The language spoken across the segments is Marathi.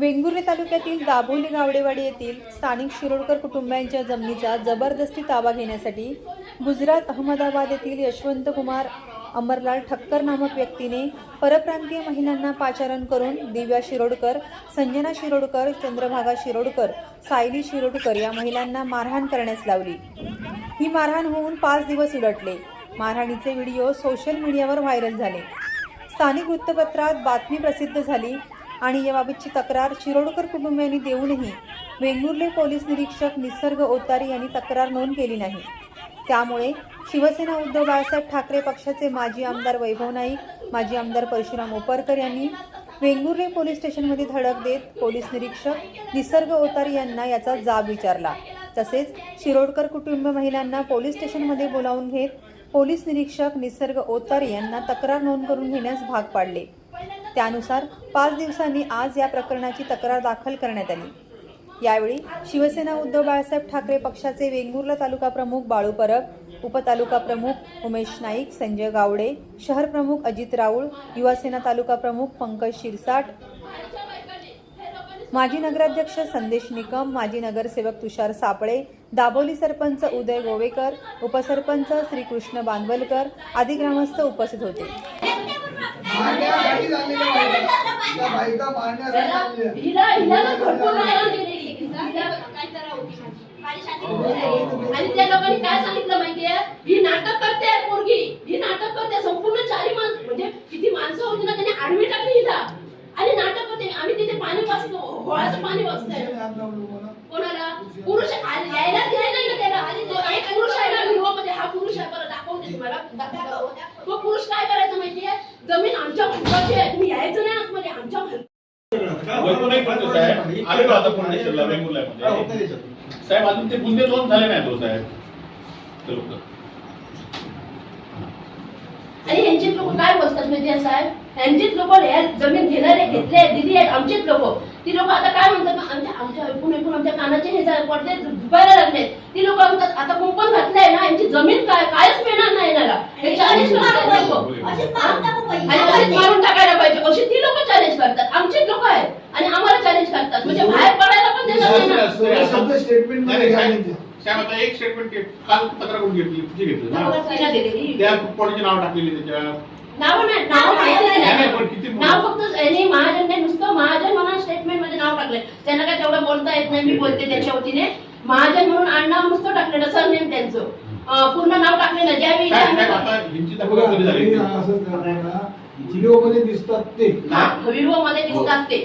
वेंगुर्ले तालुक्यातील दाभोली गावडेवाडी येथील स्थानिक शिरोडकर कुटुंबियांच्या जमिनीचा जबरदस्ती ताबा घेण्यासाठी गुजरात अहमदाबाद येथील यशवंत कुमार अमरलाल ठक्कर नामक व्यक्तीने परप्रांतीय महिलांना पाचारण करून दिव्या शिरोडकर संजना शिरोडकर चंद्रभागा शिरोडकर सायली शिरोडकर या महिलांना मारहाण करण्यास लावली. ही मारहाण होऊन पाच दिवस उलटले. मारहाणीचे व्हिडिओ सोशल मीडियावर व्हायरल झाले. स्थानिक वृत्तपत्रात बातमी प्रसिद्ध झाली आणि याबाबतची तक्रार शिरोडकर कुटुंबियांनी देऊनही वेंगुर्ले पोलीस निरीक्षक निसर्ग ओतारी यांनी तक्रार नोंद केली नाही. त्यामुळे शिवसेना उद्धव बाळासाहेब ठाकरे पक्षाचे माजी आमदार वैभव नाईक माजी आमदार परशुराम ओपरकर यांनी वेंगुर्ले पोलीस स्टेशनमध्ये धडक देत पोलीस निरीक्षक निसर्ग ओतारी यांना याचा जाब विचारला. तसेच शिरोडकर कुटुंब महिलांना पोलीस स्टेशनमध्ये बोलावून घेत पोलीस निरीक्षक निसर्ग ओतारी यांना तक्रार नोंद करून घेण्यास भाग पाडले. त्यानुसार पाच दिवसांनी आज या प्रकरणाची तक्रार दाखल करण्यात आली. यावेळी शिवसेना उद्धव बाळासाहेब ठाकरे पक्षाचे वेंगुर्ला तालुका प्रमुख बाळू परब उपतालुका प्रमुख उमेश नाईक संजय गावडे शहर प्रमुख अजित राऊळ युवासेना तालुका प्रमुख पंकज शिरसाट माजी नगराध्यक्ष संदेश निकम माजी नगरसेवक तुषार सापळे दाबोली सरपंच उदय गोवेकर उपसरपंच श्रीकृष्ण बांदवलकर आदी ग्रामस्थ उपस्थित होते. मारण्यासाठी आहे. बायका मारण्यासाठी हिला हिला ना हिला काय आणि त्या लोकांनी काय सांगितलं माहितीये? ही नाटक करते पोरगी ही नाटक करते संपूर्ण चारी माणसं म्हणजे किती माणसं होती ना त्यांनी आडवी टाकली हिला आणि नाटक होते आम्ही तिथे पाणी वाचतो गोळाचं पाणी वाचतोय. कोणाला? पुरुष आ- यायला नाही ना त्याला आणि तो एक पुरुष आहे ना व्हिडिओमध्ये हा पुरुष आहे बरं दाखवते तुम्हाला दाखवा. तो पुरुष काय करायचं माहितीये? जमीन आमच्या हक्काची आहे. तुम्ही यायचं नाही आतमध्ये. आमच्या साहेब आलेलो आता पुणे स्टेशनला वेंगुर्ल्यामध्ये साहेब अजून ते नोंद झाले नाही तो साहेब. ते लोक. आणि यांचे लोक काय बोलतात माहितीये साहेब? यांचीच लोक जमीन घेणारे घेतले दिली आहेत. आमचेच लोक. ती लोक आता काय म्हणतात? आमच्या आमच्या कानाचे हे पडदे दुखायला लागले ती लोक म्हणतात आता कुंपण घातलंय ना यांची जमीन काय कायच मिळणार नाही याला. हे चॅलेंज मारून टाकायला पाहिजे. अशी ती लोक चॅलेंज करतात. आमचेच लोक आहेत. आणि आम्हाला चॅलेंज करतात. म्हणजे बाहेर पडायला पण साहेब, आता एक स्टेटमेंट काल तक्रार कोण घेतली घेतली. त्या कोणाची नाव टाकलेली त्याच्या नाव नाही नाव माहिती नाही, नाही, नाही नाव फक्त यांनी महाजनने नुसतं महाजन म्हणून स्टेटमेंटमध्ये नाव टाकलंय. त्यांना काय तेवढं बोलता येत नाही मी बोलते त्यांच्या वतीने. महाजन म्हणून आडनाव नुसतं टाकलेलं सरनेम त्यांचं. अं, पूर्ण नाव टाकलेलं ज्यावेळी व्हिडिओमध्ये दिसतात ते. व्हिडिओमध्ये दिसतात ते.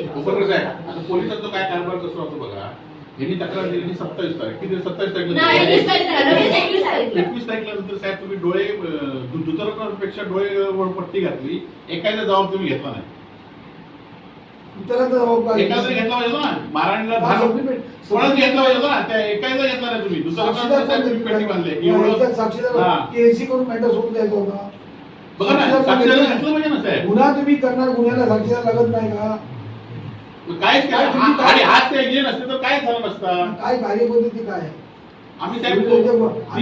आता पोलिसांचा काय कारभार कसं होतो बघा? यांनी तक्रार दिलेली सत्तावीस तारीख. किती सत्तावीस नाही एकवीस तारीखला. एकवीस तारीखला नंतर साहेब तुम्ही डोळे दुतरपेक्षा डोळे पट्टी घातली. एकाचा जबाब तुम्ही घेतला नाही. घेतला पाहिजे ना. कोणाचा घेतला पाहिजे ना? त्या घेतला नाही तुम्ही. दुसरा बांधले? एवढं हा. बघा ना साक्षीदार? घेतलं पाहिजे ना साहेब. गुन्हा तुम्ही करणार गुन्ह्याला साक्षीदार लागत नाही का? केलं? काय तुम्ही हा- काय- आणि आज ते गेले नसते तर काय झालं नसतं? काय कार्यपद्धती काय? आम्ही साहेब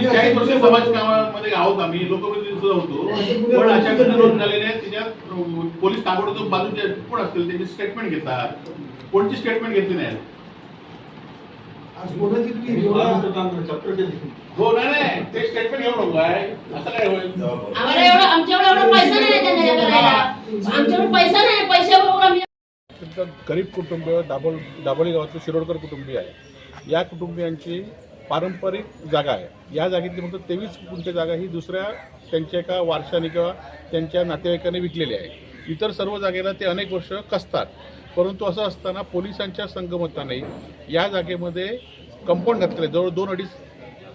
चाळीस वर्ष समाज कामामध्ये आहोत आम्ही लोकप्रतिनिधी सुद्धा होतो. गुन्हे पण अशा नोंद घटना झालेल्या आहेत त्याच्यात पोलीस ताबडतोब बाजूचे कोण असतील त्यांची स्टेटमेंट घेतात. कोणची स्टेटमेंट घेतली नाही? आज कोणाची तुम्ही एवढा हो नाही नाही ते स्टेटमेंट घेऊ नको आहे. असं काय होईल. आम्हाला एवढं आमच्याकडे एवढा पैसा नाही त्यांना हे करायला आमच्याकडे पैसा नाही पैशाबरोबर आम्ही अत्यंत गरीब कुटुंब दाभोल दाभोली गावातले शिरोडकर कुटुंबीय आहे. या कुटुंबियांची पारंपरिक जागा आहे. या जागेतली फक्त तेवीस गुंठे जागा ही दुसऱ्या त्यांच्या एका वारशाने किंवा त्यांच्या नातेवाईकाने विकलेली आहे. इतर सर्व जागेला ते अनेक वर्ष कसतात. परंतु असं असताना पोलिसांच्या संगमताने या जागेमध्ये कंपाऊंड घातलेलं जवळ दोन अडीच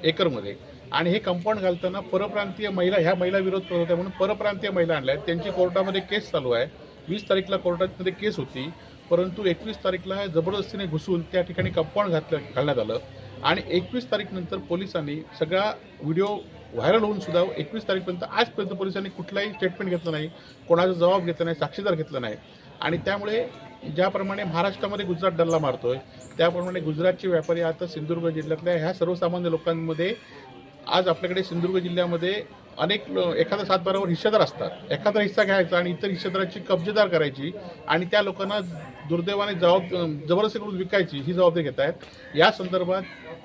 एकरमध्ये. आणि हे कंपाऊंड घालताना परप्रांतीय महिला ह्या महिला विरोध करत होत्या म्हणून परप्रांतीय महिला आणल्या आहेत. त्यांची कोर्टामध्ये केस चालू आहे. वीस तारीखला कोर्टामध्ये केस होती. परंतु एकवीस तारीखला जबरदस्तीने घुसून त्या ठिकाणी कंपाऊंड घातलं घालण्यात आलं. आणि एकवीस तारीखनंतर पोलिसांनी सगळा व्हिडिओ व्हायरल होऊन सुद्धा एकवीस तारीखपर्यंत आजपर्यंत पोलिसांनी कुठलाही स्टेटमेंट घेतलं नाही कोणाचा जबाब घेतला नाही साक्षीदार घेतला नाही. आणि त्यामुळे ज्याप्रमाणे महाराष्ट्रामध्ये गुजरात डल्ला मारतोय त्याप्रमाणे गुजरातचे व्यापारी आता सिंधुदुर्ग जिल्ह्यातल्या ह्या सर्वसामान्य लोकांमध्ये आज आपल्याकडे सिंधुदुर्ग जिल्ह्यामध्ये अनेक एखादा सातबारावर हिस्सेदार असतात. एखादा हिस्सा घ्यायचा आणि इतर हिस्सेदाराची कब्जेदार करायची आणि त्या लोकांना दुर्दैवाने जबाब जबरदस्ती करून विकायची ही जबाबदारी घेत आहेत. या संदर्भात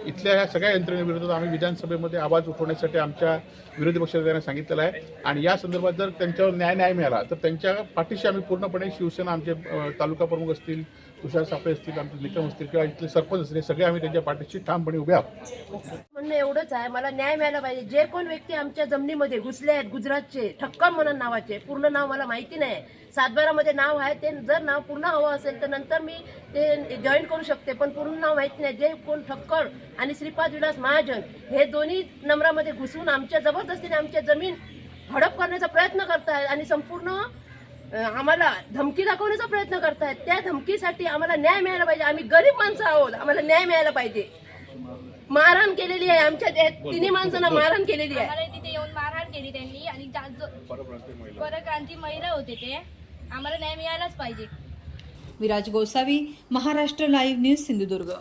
इथल्या ह्या सगळ्या यंत्रणेविरोधात आम्ही विधानसभेमध्ये आवाज उठवण्यासाठी आमच्या विरोधी पक्षाच्या सांगितलेलं आहे. आणि या संदर्भात जर त्यांच्यावर न्याय न्याय मिळाला तर त्यांच्या पाठीशी आम्ही पूर्णपणे शिवसेना आमचे तालुका प्रमुख असतील तुषार सापळे असतील आमचे निकम असतील किंवा इथले सरपंच असतील सगळे आम्ही त्यांच्या पाठीशी ठामपणे उभे आहोत. म्हणणं एवढंच आहे मला न्याय मिळाला पाहिजे. जे कोण व्यक्ती आमच्या जमिनीमध्ये घुसले आहेत गुजरातचे ठक्कम म्हणून नावाचे पूर्ण नाव मला माहिती नाही. सातबारामध्ये नाव आहे ते जर नाव पूर्ण हवं असेल तर नंतर मी ते जॉईन करू शकते पण पूर्ण नाव माहिती नाही. जे कोण ठक्कर आणि श्रीपाद विलास महाजन हे दोन्ही नंबरामध्ये घुसून आमच्या जबरदस्तीने आमच्या जमीन हडप करण्याचा प्रयत्न करत आहेत आणि संपूर्ण आम्हाला धमकी दाखवण्याचा प्रयत्न करतायत. त्या धमकीसाठी आम्हाला न्याय मिळायला पाहिजे. आम्ही गरीब माणसं आहोत. आम्हाला न्याय मिळायला पाहिजे. मारहाण केलेली आहे. आमच्या त्या तिन्ही माणसांना मारहाण केलेली आहे. आम्हाला तिथे येऊन मारहाण केली त्यांनी आणि परक्रांती महिला. होते ते. आम्हाला न्याय मिळालाच पाहिजे. Viraj Gosavi Maharashtra live news Sindhudurg.